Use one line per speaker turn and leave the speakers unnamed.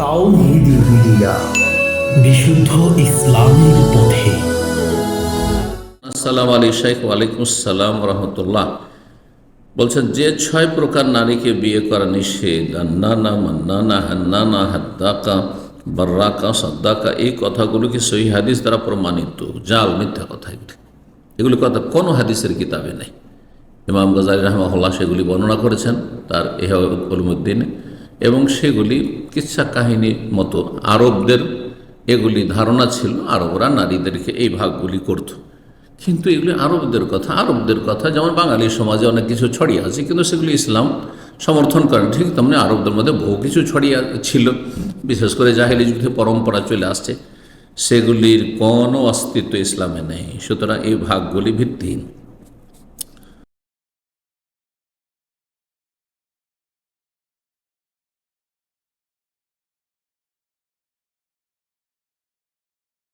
তাওহিদি media বিশুদ্ধ ইসলামের পথে।
আসসালামু আলী শেখ ওয়ালাইকুম আসসালাম রহমতুল্লাহ। বলছেন, যে ছয় প্রকার নারীকে বিয়ে করা নিষেধ, আন্নানা, মান্নানা, হান্নানা, হাদ্দাকা, বার্রাকা, সাদ্দাকা, এই কথাগুলো কি সহি হাদিস দ্বারা প্রমাণিত? জাল, মিথ্যা কথা এগুলি। এগুলি কথা কোনো হাদিসের কিতাবে নেই। ইমাম গজালি রহমাল্লাহ সেগুলি বর্ণনা করেছেন, তার এহা উলমুদ্দিনে এবং সেগুলি কিচ্ছা কাহিনী মতো আরবদের এগুলি ধারণা ছিল, আরবরা নারীদেরকে এই ভাগগুলি করত। কিন্তু এগুলি আরবদের কথা আরবদের কথা, যেমন বাঙালি সমাজে অনেক কিছু ছড়িয়ে আছে, কিন্তু সেগুলি ইসলাম সমর্থন করেন। ঠিক তেমনি আরবদের মধ্যে বহু কিছু ছড়িয়ে ছিল, বিশেষ করে জাহেলি যুদ্ধে পরম্পরা চলে আসছে। সেগুলির কোনো অস্তিত্ব ইসলামে নেই। সুতরাং এই ভাগগুলি ভিত্তিহীন।